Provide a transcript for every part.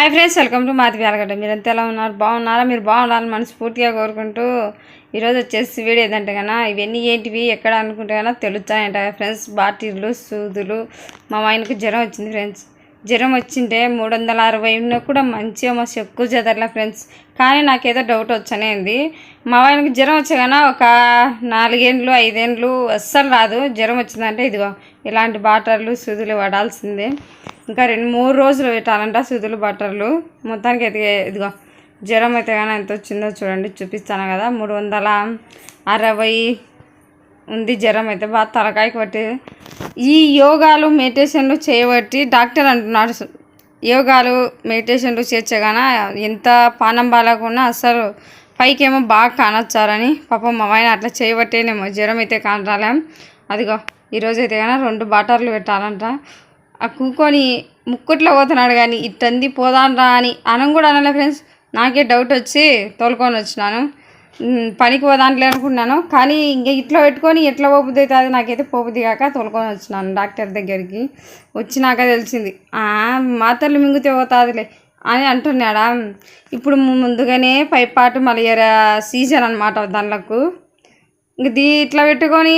Hi friends welcome to మాది పేరగడ్డ మీరు ఎంత ఎలా ఉన్నారు? బాగున్నారా? మీరు బాగుండాలని మనస్ఫూర్తిగా కోరుకుంటూ ఈరోజు వచ్చేసి వీడియో ఏదంటే కన్నా ఇవన్నీ ఏంటివి ఎక్కడ అనుకుంటే కన్నా తెలుస్తాయంట ఫ్రెండ్స్ బాటిళ్ళు సూదులు మా ఆయనకు జ్వరం వచ్చింది ఫ్రెండ్స్ జ్వరం వచ్చింటే మూడు వందల అరవై ఉన్న కూడా మంచిగా మస్తు ఎక్కువ చదరలే ఫ్రెండ్స్ కానీ నాకేదో డౌట్ వచ్చనేది మా ఆయనకు జ్వరం వచ్చాగాన ఒక నాలుగేండ్లు ఐదేండ్లు అస్సలు రాదు. జ్వరం వచ్చిందంటే ఇదిగో ఇలాంటి బాటర్లు సూదులు వాడాల్సిందే. ఇంకా రెండు మూడు రోజులు పెట్టాలంట సూదులు బట్టర్లు మొత్తానికి ఎదిగే ఇదిగో జ్వరం అయితే కానీ ఎంత వచ్చిందో చూడండి చూపిస్తాను కదా. మూడు వందల అరవై ఉంది జ్వరం అయితే. బాగా తలకాయకి పట్టి. ఈ యోగాలు మెడిటేషన్లు చేయబట్టి డాక్టర్ అంటున్నాడు. యోగాలు మెడిటేషన్లు చేర్చగాన ఎంత పానం బాగాలేకున్నా అసలు పైకేమో బాగా కానొచ్చారని. పాపం మా ఆయన అట్లా చేయబట్టేనేమో. జ్వరం అయితే కానరాలేం. అదిగో ఈరోజు అయితే కానీ రెండు బాటర్లు పెట్టాలంట. ఆ కూకొని ముక్కుట్లో పోతున్నాడు కానీ ఇట్టంది పోదాన్రా అని అనం కూడా అనలే ఫ్రెండ్స్. నాకే డౌట్ వచ్చి తోలుకొని వచ్చినాను. పనికి పోదాంట్లే అనుకున్నాను. కానీ ఇంకా ఇట్లా పెట్టుకొని ఎట్లా పోబుద్ది అవుతుంది? నాకైతే పోబుద్ది కాక తోలుకొని వచ్చినాను డాక్టర్ దగ్గరికి. వచ్చినాక తెలిసింది మాత్రలు మింగితే పోతాదిలే అని అంటున్నాడా. ఇప్పుడు ముందుగానే పైపాటు మలయర సీజన్ అనమాట దానిలకు. ఇంక దీ ఇట్లా పెట్టుకొని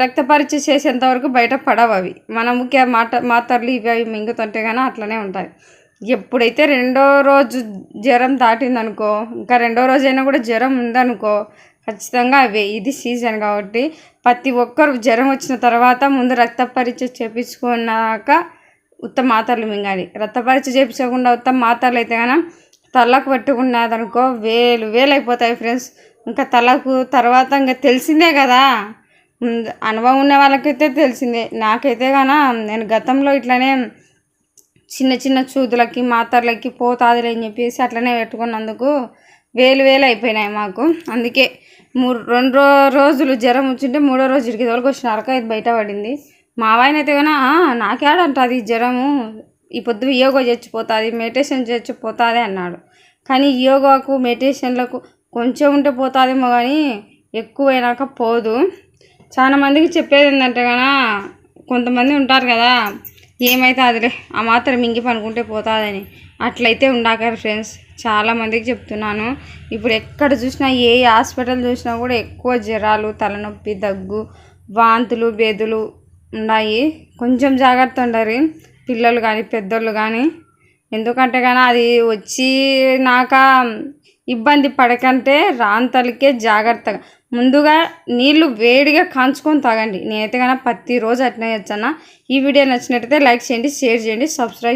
రక్త పరీక్ష చేసేంత వరకు బయట పడవు అవి. మనం ముఖ్య మాట మాత్రలు ఇవి అవి మింగుతుంటే కానీ అట్లనే ఉంటాయి. ఎప్పుడైతే రెండో రోజు జ్వరం దాటిందనుకో ఇంకా రెండో రోజు అయినా కూడా జ్వరం ఉందనుకో ఖచ్చితంగా అవే. ఇది సీజన్ కాబట్టి ప్రతి ఒక్కరు జ్వరం వచ్చిన తర్వాత ముందు రక్త పరీక్ష చేపించుకున్నాక ఉత్త మాత్రలు మింగాలి. రక్త పరీక్ష చేయించకుండా ఉత్త మాత్రలు అయితే కనుక తలకు పట్టుకున్నదనుకో వేలు వేలు అయిపోతాయి ఫ్రెండ్స్. ఇంకా తలకు తర్వాత ఇంకా తెలిసిందే కదా. అనుభవం ఉన్న వాళ్ళకైతే తెలిసిందే. నాకైతే గాన నేను గతంలో ఇట్లానే చిన్న చిన్న చూదులకి మాతర్లకి పోతాదిలే అని చెప్పేసి అట్లనే పెట్టుకున్నందుకు వేలు వేలు అయిపోయినాయి మాకు. అందుకే మూడు రెండు రోజులు జ్వరం వచ్చింటే మూడో రోజు ఇడికి తోలికి వచ్చినారక ఇది బయట పడింది. మా కానీ అయితే కన్నా నాకేడంటుంది జ్వరము. ఈ పొద్దు యోగా చచ్చిపోతుంది మెడిటేషన్ చచ్చిపోతుంది అన్నాడు. కానీ యోగాకు మెడిటేషన్లకు కొంచెం ఉంటే పోతుందేమో కానీ ఎక్కువైనాక పోదు. చాలా మందికి చెప్పేది ఏంటంటే కానీ కొంతమంది ఉంటారు కదా ఏమైతే అదిలే ఆ మాత్రం మింగి పనుకుంటే పోతుందని. అట్లయితే ఉండాకారు ఫ్రెండ్స్. చాలామందికి చెప్తున్నాను. ఇప్పుడు ఎక్కడ చూసినా ఏ హాస్పిటల్ చూసినా కూడా ఎక్కువ జ్వరాలు తలనొప్పి దగ్గు వాంతులు బేదులు ఉన్నాయి కొంచెం జాగ్రత్త ఉండాలి. పిల్లలు కానీ పెద్దోళ్ళు కానీ ఎందుకంటే కానీ అది వచ్చి నాక ఇబ్బంది పడకంటే రాంతలకే జాగ్రత్తగా. ముందుగా నీళ్ళు వేడిగా కాంచుకొని తాగండి. నేనైతే కనుక ప్రతిరోజు అట్నే వచ్చాను ఈ వీడియో నచ్చినట్టయితే లైక్ చేయండి షేర్ చేయండి సబ్స్క్రైబ్